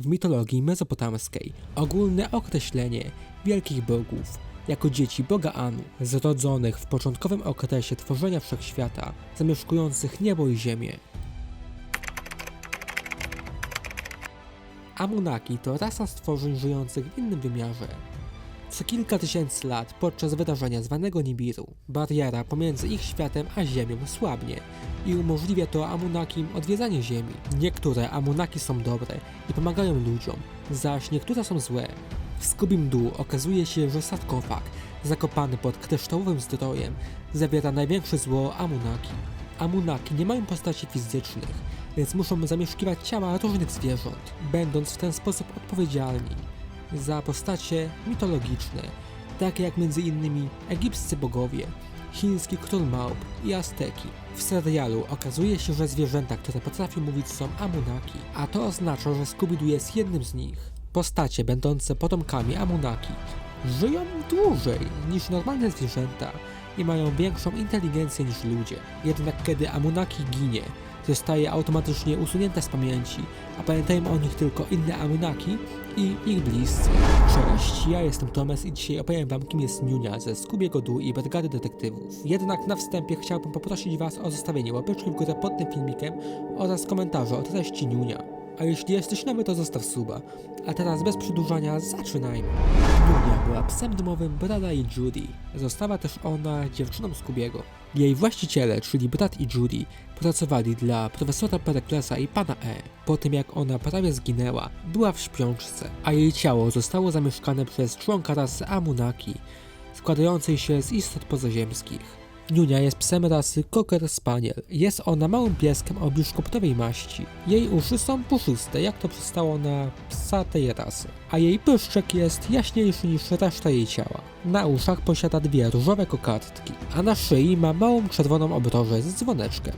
W mitologii mezopotamskiej ogólne określenie wielkich bogów jako dzieci boga Anu, zrodzonych w początkowym okresie tworzenia wszechświata, zamieszkujących niebo i ziemię. Amunaki to rasa stworzeń żyjących w innym wymiarze. Co kilka tysięcy lat podczas wydarzenia zwanego Nibiru, bariera pomiędzy ich światem a Ziemią słabnie i umożliwia to Amunakim odwiedzanie Ziemi. Niektóre Amunaki są dobre i pomagają ludziom, zaś niektóre są złe. W Skubim Dół okazuje się, że sarkofag, zakopany pod kryształowym zdrojem, zawiera największe zło Amunaki. Amunaki nie mają postaci fizycznych, więc muszą zamieszkiwać ciała różnych zwierząt, będąc w ten sposób odpowiedzialni za postacie mitologiczne, takie jak m.in. egipscy bogowie, chiński król małp i Azteki. W serialu okazuje się, że zwierzęta, które potrafią mówić są Amunaki, a to oznacza, że Scooby-Doo jest jednym z nich. Postacie będące potomkami Amunaki żyją dłużej niż normalne zwierzęta i mają większą inteligencję niż ludzie. Jednak kiedy Amunaki ginie, zostaje automatycznie usunięta z pamięci, a pamiętają o nich tylko inne Amunaki i ich bliscy. Cześć, ja jestem Tomes i dzisiaj opowiem wam kim jest Niunia ze Skubiego Dół i Brygady Detektywów. Jednak na wstępie chciałbym poprosić was o zostawienie łapeczki w górę pod tym filmikiem oraz komentarza o treści Niunia. A jeśli jesteś nowy, to zostaw suba. A teraz bez przedłużania zaczynajmy. Była psem domowym Brada i Judy. Została też ona dziewczyną Skubiego. Jej właściciele, czyli brat i Judy, pracowali dla profesora Pereklesa i pana E. Po tym jak ona prawie zginęła, była w śpiączce, a jej ciało zostało zamieszkane przez członka rasy Amunaki, składającej się z istot pozaziemskich. Niunia jest psem rasy Cocker Spaniel. Jest ona małym pieskiem o biszkoptowej maści. Jej uszy są puszyste, jak to przystało na psa tej rasy. A jej pyszczek jest jaśniejszy niż reszta jej ciała. Na uszach posiada dwie różowe kokardki, a na szyi ma małą czerwoną obrożę z dzwoneczkiem.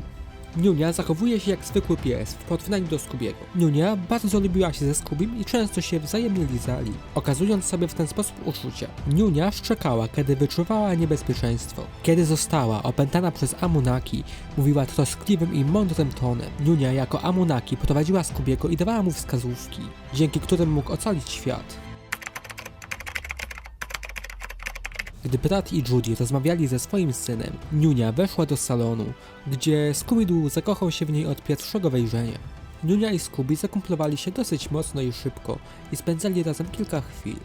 Niunia zachowuje się jak zwykły pies w porównaniu do Skubiego. Niunia bardzo lubiła się ze Skubim i często się wzajemnie lizali, okazując sobie w ten sposób uczucia. Niunia szczekała, kiedy wyczuwała niebezpieczeństwo. Kiedy została opętana przez Amunaki, mówiła troskliwym i mądrym tonem. Niunia jako Amunaki prowadziła Skubiego i dawała mu wskazówki, dzięki którym mógł ocalić świat. Gdy brat i Judy rozmawiali ze swoim synem, Niunia weszła do salonu, gdzie Scooby-Doo zakochał się w niej od pierwszego wejrzenia. Niunia i Scooby zakumplowali się dosyć mocno i szybko i spędzali razem kilka chwil.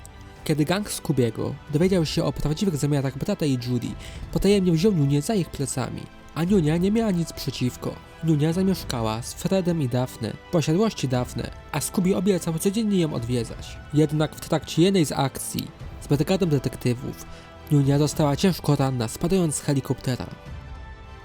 Kiedy gang Scoobiego dowiedział się o prawdziwych zamiarach brata i Judy, potajemnie wziął Niunię za ich plecami. A Niunia nie miała nic przeciwko. Niunia zamieszkała z Fredem i Daphne, posiadłości Daphne, a Scooby obiecał codziennie ją odwiedzać. Jednak w trakcie jednej z akcji z brygadą detektywów Niunia została ciężko ranna, spadając z helikoptera.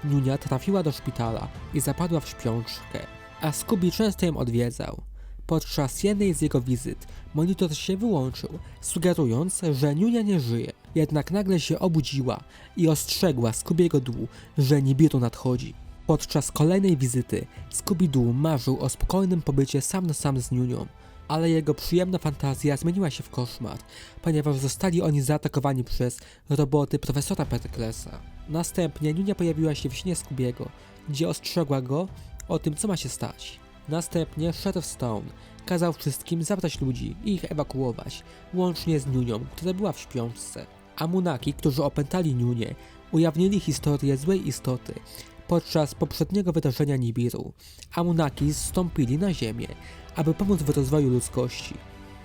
Niunia trafiła do szpitala i zapadła w śpiączkę, a Scooby często ją odwiedzał. Podczas jednej z jego wizyt monitor się wyłączył, sugerując, że Niunia nie żyje. Jednak nagle się obudziła i ostrzegła Scoobiego Dół, że Nibiru nadchodzi. Podczas kolejnej wizyty Scooby-Doo marzył o spokojnym pobycie sam na sam z Niunią, ale jego przyjemna fantazja zmieniła się w koszmar, ponieważ zostali oni zaatakowani przez roboty profesora Perklesa. Następnie Niunia pojawiła się w śnie Skubiego, gdzie ostrzegła go o tym, co ma się stać. Następnie Sheriff Stone kazał wszystkim zabrać ludzi i ich ewakuować, łącznie z Niunią, która była w śpiączce. Amunaki, którzy opętali Niunię, ujawnili historię złej istoty, podczas poprzedniego wydarzenia Nibiru. Amunaki zstąpili na ziemię, aby pomóc w rozwoju ludzkości.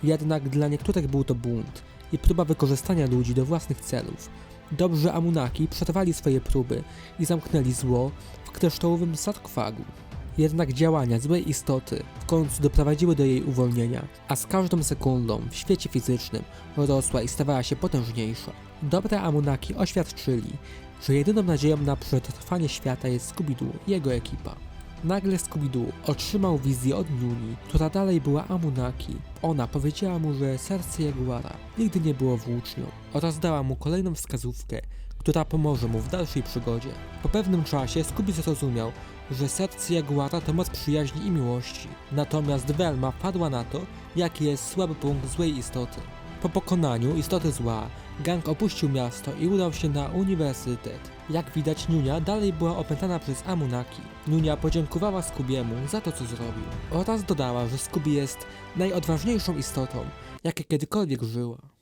Jednak dla niektórych był to bunt i próba wykorzystania ludzi do własnych celów. Dobrzy Amunaki przetrwali swoje próby i zamknęli zło w kryształowym sarkofagu. Jednak działania złej istoty w końcu doprowadziły do jej uwolnienia, a z każdą sekundą w świecie fizycznym rosła i stawała się potężniejsza. Dobre Amunaki oświadczyli, że jedyną nadzieją na przetrwanie świata jest Scooby-Doo i jego ekipa. Nagle Scooby-Doo otrzymał wizję od Nuni, która dalej była Amunaki. Ona powiedziała mu, że serce Jaguara nigdy nie było włócznią oraz dała mu kolejną wskazówkę, która pomoże mu w dalszej przygodzie. Po pewnym czasie Scooby zrozumiał, że serce Jaguara to moc przyjaźni i miłości, natomiast Velma wpadła na to, jaki jest słaby punkt złej istoty. Po pokonaniu istoty zła, gang opuścił miasto i udał się na uniwersytet. Jak widać, Nunia dalej była opętana przez Amunaki. Nunia podziękowała Skubiemu za to, co zrobił, oraz dodała, że Skubi jest najodważniejszą istotą, jakie kiedykolwiek żyła.